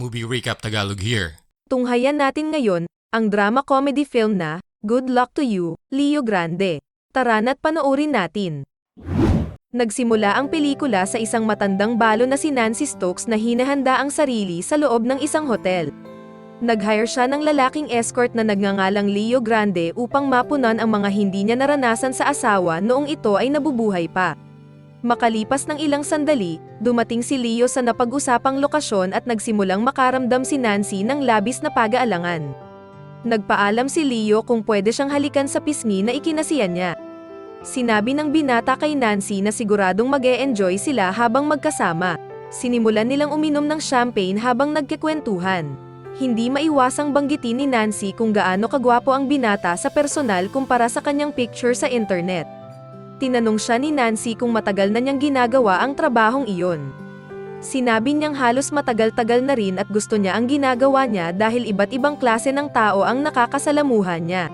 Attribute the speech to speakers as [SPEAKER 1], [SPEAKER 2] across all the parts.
[SPEAKER 1] Movie Recap Tagalog here.
[SPEAKER 2] Tunghayan natin ngayon, ang drama comedy film na, Good Luck to You, Leo Grande. Tara na't panoorin natin. Nagsimula ang pelikula sa isang matandang balo na si Nancy Stokes na hinahanda ang sarili sa loob ng isang hotel. Nag-hire siya ng lalaking escort na nagngangalang Leo Grande upang mapunan ang mga hindi niya naranasan sa asawa noong ito ay nabubuhay pa. Makalipas ng ilang sandali, dumating si Leo sa napag-usapang lokasyon at nagsimulang makaramdam si Nancy ng labis na pag-aalangan. Nagpaalam si Leo kung pwede siyang halikan sa pisngi na ikinasiyan niya. Sinabi ng binata kay Nancy na siguradong mag -e enjoy sila habang magkasama. Sinimulan nilang uminom ng champagne habang nagkikwentuhan. Hindi maiwasang banggitin ni Nancy kung gaano kagwapo ang binata sa personal kumpara sa kanyang picture sa internet. Tinanong siya ni Nancy kung matagal na niyang ginagawa ang trabahong iyon. Sinabi niyang halos matagal-tagal na rin at gusto niya ang ginagawa niya dahil iba't ibang klase ng tao ang nakakasalamuhan niya.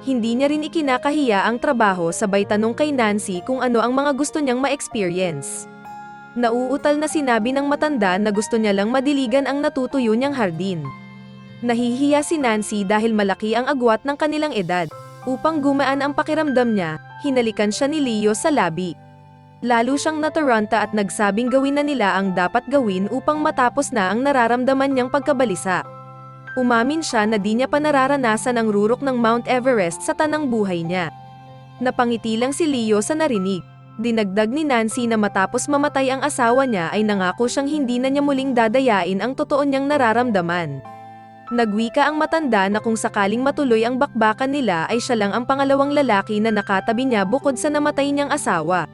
[SPEAKER 2] Hindi niya rin ikinakahiya ang trabaho sabay tanong kay Nancy kung ano ang mga gusto niyang ma-experience. Nauutal na sinabi ng matanda na gusto niya lang madiligan ang natutuyo niyang hardin. Nahihiya si Nancy dahil malaki ang agwat ng kanilang edad. Upang gumaan ang pakiramdam niya, hinalikan siya ni Leo sa labi. Lalo siyang nataranta at nagsabing gawin na nila ang dapat gawin upang matapos na ang nararamdaman niyang pagkabalisa. Umamin siya na di niya pa nararanasan ang rurok ng Mount Everest sa tanang buhay niya. Napangiti lang si Leo sa narinig. Dinagdag ni Nancy na matapos mamatay ang asawa niya ay nangako siyang hindi na niya muling dadayain ang totoo niyang nararamdaman. Nagwika ang matanda na kung sakaling matuloy ang bakbakan nila ay siya lang ang pangalawang lalaki na nakatabi niya bukod sa namatay niyang asawa.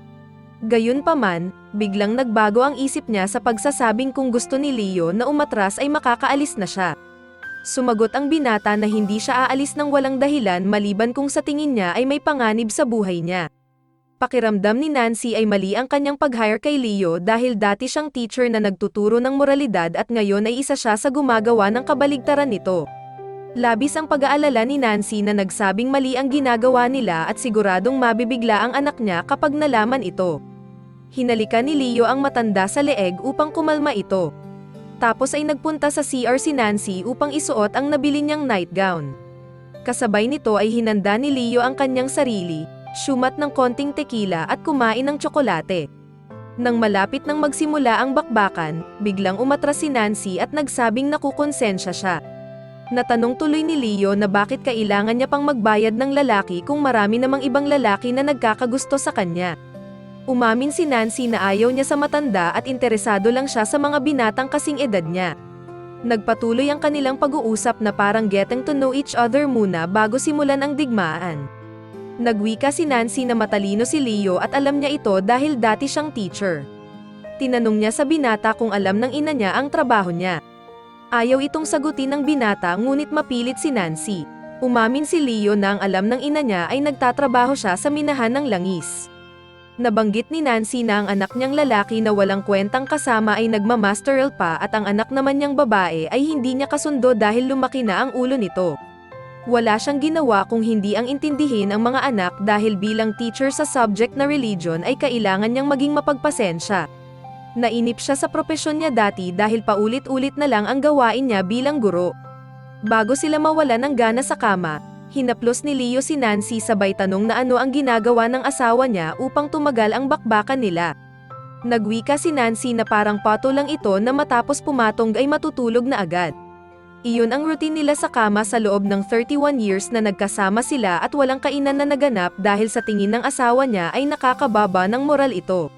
[SPEAKER 2] Gayunpaman, biglang nagbago ang isip niya sa pagsasabing kung gusto ni Leo na umatras ay makakaalis na siya. Sumagot ang binata na hindi siya aalis ng walang dahilan maliban kung sa tingin niya ay may panganib sa buhay niya. Pakiramdam ni Nancy ay mali ang kanyang pag-hire kay Leo dahil dati siyang teacher na nagtuturo ng moralidad at ngayon ay isa siya sa gumagawa ng kabaligtaran nito. Labis ang pag-aalala ni Nancy na nagsabing mali ang ginagawa nila at siguradong mabibigla ang anak niya kapag nalaman ito. Hinalikan ni Leo ang matanda sa leeg upang kumalma ito. Tapos ay nagpunta sa CR si Nancy upang isuot ang nabili niyang nightgown. Kasabay nito ay hinanda ni Leo ang kanyang sarili, syumat ng konting tequila at kumain ng tsokolate. Nang malapit nang magsimula ang bakbakan, biglang umatras si Nancy at nagsabing nakukonsensya siya. Natanong tuloy ni Leo na bakit kailangan niya pang magbayad ng lalaki kung marami namang ibang lalaki na nagkakagusto sa kanya. Umamin si Nancy na ayaw niya sa matanda at interesado lang siya sa mga binatang kasing edad niya. Nagpatuloy ang kanilang pag-uusap na parang getting to know each other muna bago simulan ang digmaan. Nagwika si Nancy na matalino si Leo at alam niya ito dahil dati siyang teacher. Tinanong niya sa binata kung alam ng ina niya ang trabaho niya. Ayaw itong sagutin ng binata ngunit mapilit si Nancy. Umamin si Leo na ang alam ng ina niya ay nagtatrabaho siya sa minahan ng langis. Nabanggit ni Nancy na ang anak niyang lalaki na walang kwentang kasama ay nagmamasteral pa at ang anak naman niyang babae ay hindi niya kasundo dahil lumaki na ang ulo nito. Wala siyang ginawa kung hindi ang intindihin ang mga anak dahil bilang teacher sa subject na religion ay kailangan niyang maging mapagpasensya. Nainip siya sa propesyon niya dati dahil paulit-ulit na lang ang gawain niya bilang guro. Bago sila mawala ng gana sa kama, hinaplos ni Leo si Nancy sabay tanong na ano ang ginagawa ng asawa niya upang tumagal ang bakbakan nila. Nagwika si Nancy na parang pato lang ito na matapos pumatong ay matutulog na agad. Iyon ang routine nila sa kama sa loob ng 31 years na nagkasama sila at walang kainan na naganap dahil sa tingin ng asawa niya ay nakakababa ng moral ito.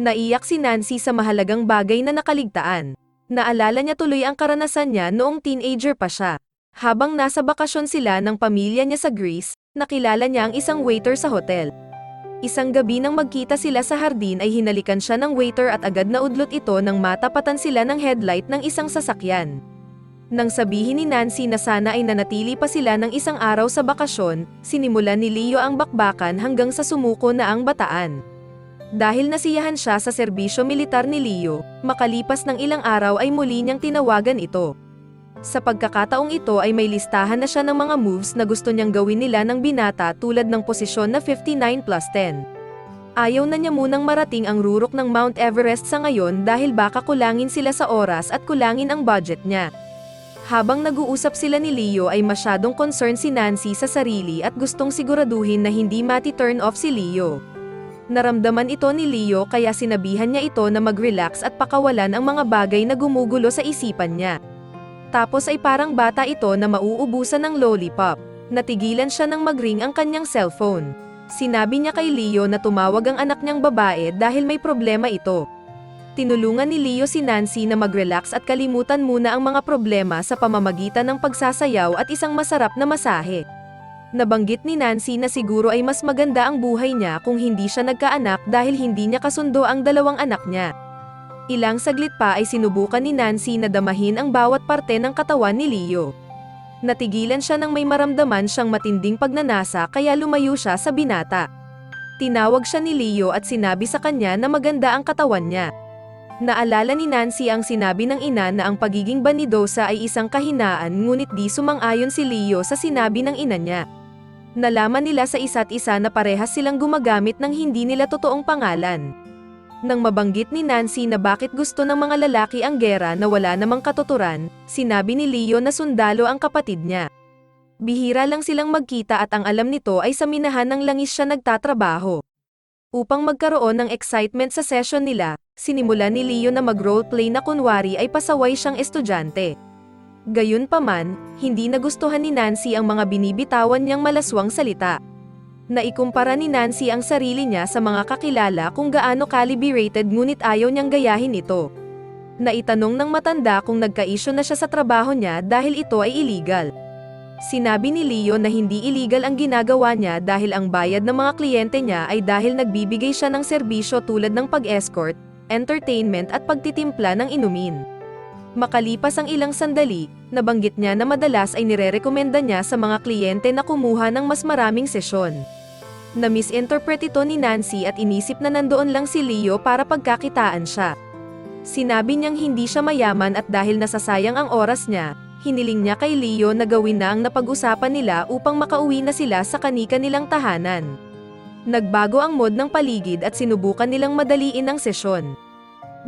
[SPEAKER 2] Naiyak si Nancy sa mahalagang bagay na nakaligtaan. Naalala niya tuloy ang karanasan niya noong teenager pa siya. Habang nasa bakasyon sila ng pamilya niya sa Greece, nakilala niya ang isang waiter sa hotel. Isang gabi nang magkita sila sa hardin ay hinalikan siya ng waiter at agad na udlot ito nang matapatan sila ng headlight ng isang sasakyan. Nang sabihin ni Nancy na sana ay nanatili pa sila ng isang araw sa bakasyon, sinimulan ni Leo ang bakbakan hanggang sa sumuko na ang bataan. Dahil nasiyahan siya sa serbisyo militar ni Leo, makalipas ng ilang araw ay muli niyang tinawagan ito. Sa pagkakataong ito ay may listahan na siya ng mga moves na gusto niyang gawin nila ng binata tulad ng posisyon na 59 plus 10. Ayaw na niya munang marating ang rurok ng Mount Everest sa ngayon dahil baka kulangin sila sa oras at kulangin ang budget niya. Habang nag-uusap sila ni Leo ay masyadong concerned si Nancy sa sarili at gustong siguraduhin na hindi mati-turn off si Leo. Naramdaman ito ni Leo kaya sinabihan niya ito na mag-relax at pakawalan ang mga bagay na gumugulo sa isipan niya. Tapos ay parang bata ito na mauubusan ng lollipop. Natigilan siya nang mag-ring ang kanyang cellphone. Sinabi niya kay Leo na tumawag ang anak niyang babae dahil may problema ito. Tinulungan ni Leo si Nancy na mag-relax at kalimutan muna ang mga problema sa pamamagitan ng pagsasayaw at isang masarap na masahe. Nabanggit ni Nancy na siguro ay mas maganda ang buhay niya kung hindi siya nagkaanak dahil hindi niya kasundo ang dalawang anak niya. Ilang saglit pa ay sinubukan ni Nancy na damahin ang bawat parte ng katawan ni Leo. Natigilan siya nang may maramdaman siyang matinding pagnanasa kaya lumayo siya sa binata. Tinawag siya ni Leo at sinabi sa kanya na maganda ang katawan niya. Naalala ni Nancy ang sinabi ng ina na ang pagiging banidosa ay isang kahinaan ngunit di sumang-ayon si Leo sa sinabi ng ina niya. Nalaman nila sa isa't isa na parehas silang gumagamit ng hindi nila totoong pangalan. Nang mabanggit ni Nancy na bakit gusto ng mga lalaki ang gera na wala namang katuturan, sinabi ni Leo na sundalo ang kapatid niya. Bihira lang silang magkita at ang alam nito ay sa minahan ng langis siya nagtatrabaho. Upang magkaroon ng excitement sa session nila, sinimula ni Leo na mag-roleplay na kunwari ay pasaway siyang estudyante. Gayunpaman, hindi nagustuhan ni Nancy ang mga binibitawan niyang malaswang salita. Naikumpara ni Nancy ang sarili niya sa mga kakilala kung gaano calibrated ngunit ayaw niyang gayahin ito. Naitanong ng matanda kung nagka-issue na siya sa trabaho niya dahil ito ay illegal. Sinabi ni Leo na hindi illegal ang ginagawa niya dahil ang bayad ng mga kliyente niya ay dahil nagbibigay siya ng serbisyo tulad ng pag-escort, entertainment at pagtitimpla ng inumin. Makalipas ang ilang sandali, nabanggit niya na madalas ay nirerekomenda niya sa mga kliyente na kumuha ng mas maraming sesyon. Na-misinterpret ito ni Nancy at inisip na nandoon lang si Leo para pagkakitaan siya. Sinabi niyang hindi siya mayaman at dahil nasasayang ang oras niya, hiniling niya kay Leo na gawin na ang napag-usapan nila upang makauwi na sila sa kanika nilang tahanan. Nagbago ang mood ng paligid at sinubukan nilang madaliin ang sesyon.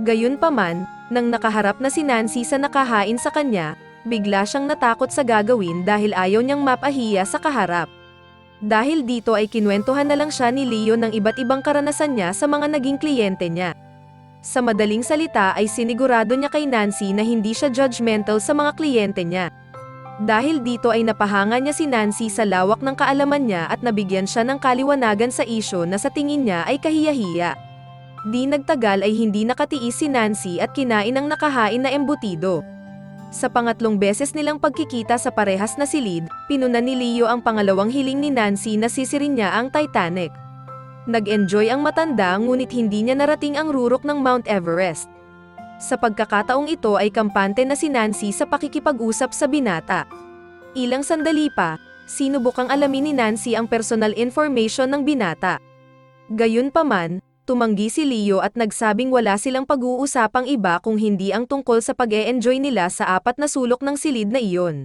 [SPEAKER 2] Gayunpaman, nang nakaharap na si Nancy sa nakahain sa kanya, bigla siyang natakot sa gagawin dahil ayaw niyang mapahiya sa kaharap. Dahil dito ay kinwentuhan na lang siya ni Leo ng iba't ibang karanasan niya sa mga naging kliyente niya. Sa madaling salita ay sinigurado niya kay Nancy na hindi siya judgmental sa mga kliyente niya. Dahil dito ay napahanga niya si Nancy sa lawak ng kaalaman niya at nabigyan siya ng kaliwanagan sa isyo na sa tingin niya ay kahiyahiya. Di nagtagal ay hindi nakatiis si Nancy at kinain ang nakahain na embutido. Sa pangatlong beses nilang pagkikita sa parehas na silid, pinuna ni Leo ang pangalawang hiling ni Nancy na sisirin niya ang Titanic. Nag-enjoy ang matanda ngunit hindi niya narating ang rurok ng Mount Everest. Sa pagkakataong ito ay kampante na si Nancy sa pakikipag-usap sa binata. Ilang sandali pa, sinubukang alamin ni Nancy ang personal information ng binata. Gayunpaman, tumanggi si Leo at nagsabing wala silang pag-uusapang iba kung hindi ang tungkol sa pag-e-enjoy nila sa apat na sulok ng silid na iyon.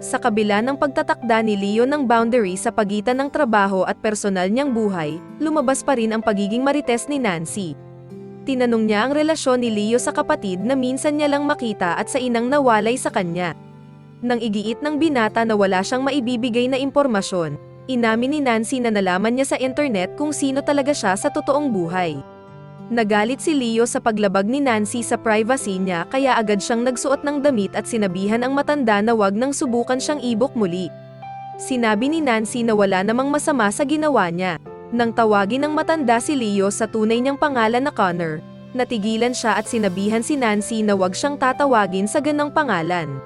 [SPEAKER 2] Sa kabila ng pagtatakda ni Leo ng boundary sa pagitan ng trabaho at personal niyang buhay, lumabas pa rin ang pagiging marites ni Nancy. Tinanong niya ang relasyon ni Leo sa kapatid na minsan niya lang makita at sa inang nawalay sa kanya. Nang igiit ng binata na wala siyang maibibigay na impormasyon, inamin ni Nancy na nalaman niya sa internet kung sino talaga siya sa totoong buhay. Nagalit si Leo sa paglabag ni Nancy sa privacy niya kaya agad siyang nagsuot ng damit at sinabihan ang matanda na wag nang subukan siyang ibok muli. Sinabi ni Nancy na wala namang masama sa ginawa niya. Nang tawagin ng matanda si Leo sa tunay niyang pangalan na Connor, natigilan siya at sinabihan si Nancy na wag siyang tatawagin sa ganang pangalan.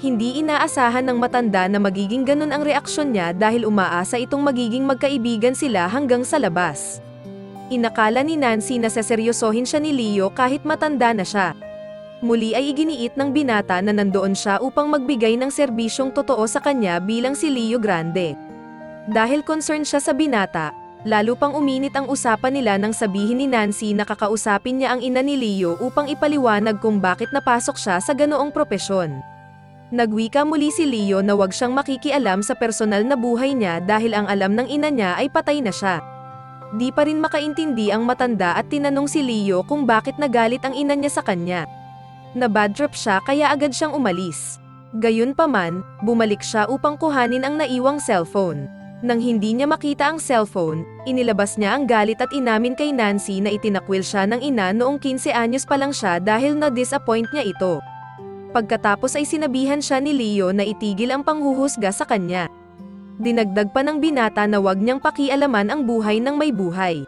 [SPEAKER 2] Hindi inaasahan ng matanda na magiging ganun ang reaksyon niya dahil umaasa itong magiging magkaibigan sila hanggang sa labas. Inakala ni Nancy na seseryosohin siya ni Leo kahit matanda na siya. Muli ay iginiit ng binata na nandoon siya upang magbigay ng serbisyong totoo sa kanya bilang si Leo Grande. Dahil concerned siya sa binata, lalo pang uminit ang usapan nila nang sabihin ni Nancy na kakausapin niya ang ina ni Leo upang ipaliwanag kung bakit napasok siya sa ganoong propesyon. Nagwika muli si Leo na wag siyang makikialam sa personal na buhay niya dahil ang alam ng ina niya ay patay na siya. Di pa rin makaintindi ang matanda at tinanong si Leo kung bakit nagalit ang ina niya sa kanya. Na bad trip siya kaya agad siyang umalis. Gayunpaman, bumalik siya upang kuhanin ang naiwang cellphone. Nang hindi niya makita ang cellphone, inilabas niya ang galit at inamin kay Nancy na itinakwil siya ng ina noong 15 anyos pa lang siya dahil na-disappoint niya ito. Pagkatapos ay sinabihan siya ni Leo na itigil ang panghuhusga sa kanya. Dinagdag pa ng binata na wag niyang pakialaman ang buhay ng may buhay.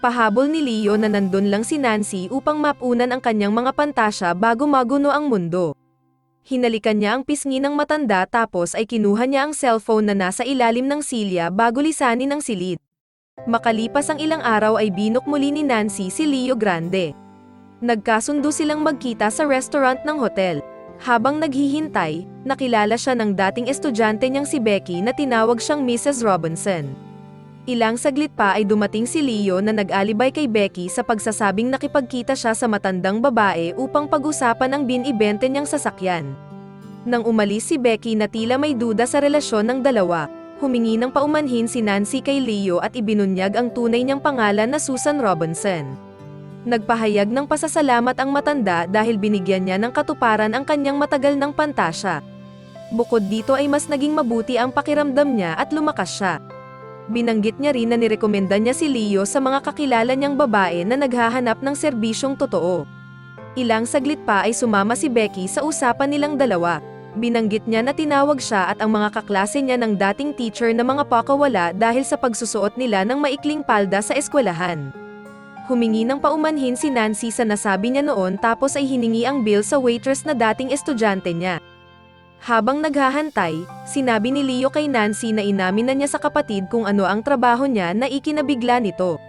[SPEAKER 2] Pahabol ni Leo na nandun lang si Nancy upang mapunan ang kanyang mga pantasya bago maguno ang mundo. Hinalikan niya ang pisngi ng matanda tapos ay kinuha niya ang cellphone na nasa ilalim ng silya bago lisanin ang silid. Makalipas ang ilang araw ay binok muli ni Nancy si Leo Grande. Nagkasundo silang magkita sa restaurant ng hotel. Habang naghihintay, nakilala siya ng dating estudyante niyang si Becky na tinawag siyang Mrs. Robinson. Ilang saglit pa ay dumating si Leo na nag-alibay kay Becky sa pagsasabing nakipagkita siya sa matandang babae upang pag-usapan ang binibente niyang sasakyan. Nang umalis si Becky na tila may duda sa relasyon ng dalawa, humingi ng paumanhin si Nancy kay Leo at ibinunyag ang tunay niyang pangalan na Susan Robinson. Nagpahayag ng pasasalamat ang matanda dahil binigyan niya ng katuparan ang kanyang matagal ng pantasya. Bukod dito ay mas naging mabuti ang pakiramdam niya at lumakas siya. Binanggit niya rin na nirekomenda niya si Leo sa mga kakilala niyang babae na naghahanap ng serbisyong totoo. Ilang saglit pa ay sumama si Becky sa usapan nilang dalawa. Binanggit niya na tinawag siya at ang mga kaklase niya ng dating teacher na mga pakawala dahil sa pagsusuot nila ng maikling palda sa eskwelahan. Humingi ng paumanhin si Nancy sa nasabi niya noon tapos ay hiningi ang bill sa waitress na dating estudyante niya. Habang naghahantay, sinabi ni Leo kay Nancy na inamin na niya sa kapatid kung ano ang trabaho niya na ikinabigla nito.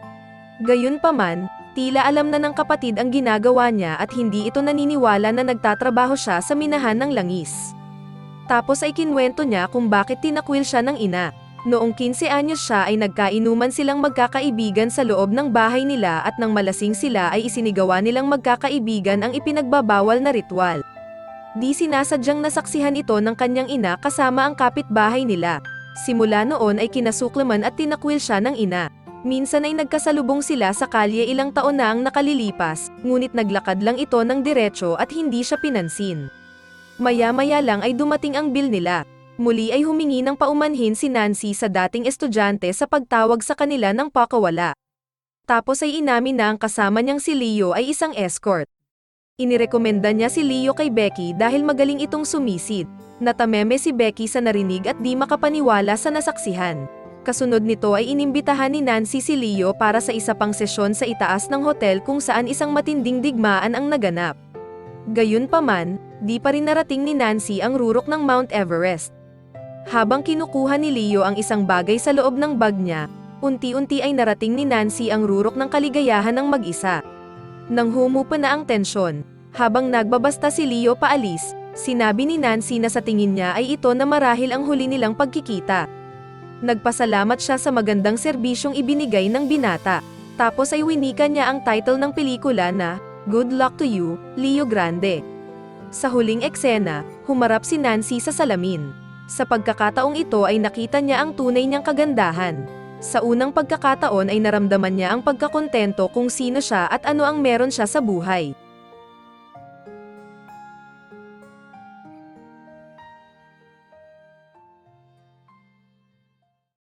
[SPEAKER 2] Gayunpaman, tila alam na ng kapatid ang ginagawa niya at hindi ito naniniwala na nagtatrabaho siya sa minahan ng langis. Tapos ay kinwento niya kung bakit tinakwil siya ng ina. Noong 15 anyos siya ay nagkainuman silang magkakaibigan sa loob ng bahay nila at nang malasing sila ay isinigawa nilang magkakaibigan ang ipinagbabawal na ritual. Di sinasadyang nasaksihan ito ng kanyang ina kasama ang kapitbahay nila. Simula noon ay kinasuklaman at tinakwil siya ng ina. Minsan ay nagkasalubong sila sa kalye ilang taon na ang nakalilipas, ngunit naglakad lang ito ng diretso at hindi siya pinansin. Maya-maya lang ay dumating ang bill nila. Muli ay humingi ng paumanhin si Nancy sa dating estudyante sa pagtawag sa kanila ng pakawala. Tapos ay inamin na ang kasama niyang si Leo ay isang escort. Inirekomenda niya si Leo kay Becky dahil magaling itong sumisid. Natameme si Becky sa narinig at di makapaniwala sa nasaksihan. Kasunod nito ay inimbitahan ni Nancy si Leo para sa isa pang sesyon sa itaas ng hotel kung saan isang matinding digmaan ang naganap. Gayunpaman, di pa rin narating ni Nancy ang rurok ng Mount Everest. Habang kinukuha ni Leo ang isang bagay sa loob ng bag niya, unti-unti ay narating ni Nancy ang rurok ng kaligayahan ng mag-isa. Nang humupa na ang tensyon, habang nagbabasta si Leo paalis, sinabi ni Nancy na sa tingin niya ay ito na marahil ang huli nilang pagkikita. Nagpasalamat siya sa magandang serbisyong ibinigay ng binata. Tapos ay winika niya ang title ng pelikula na, Good Luck to You, Leo Grande. Sa huling eksena, humarap si Nancy sa salamin. Sa pagkakataong ito ay nakita niya ang tunay niyang kagandahan. Sa unang pagkakataon ay naramdaman niya ang pagkakontento kung sino siya at ano ang meron siya sa buhay.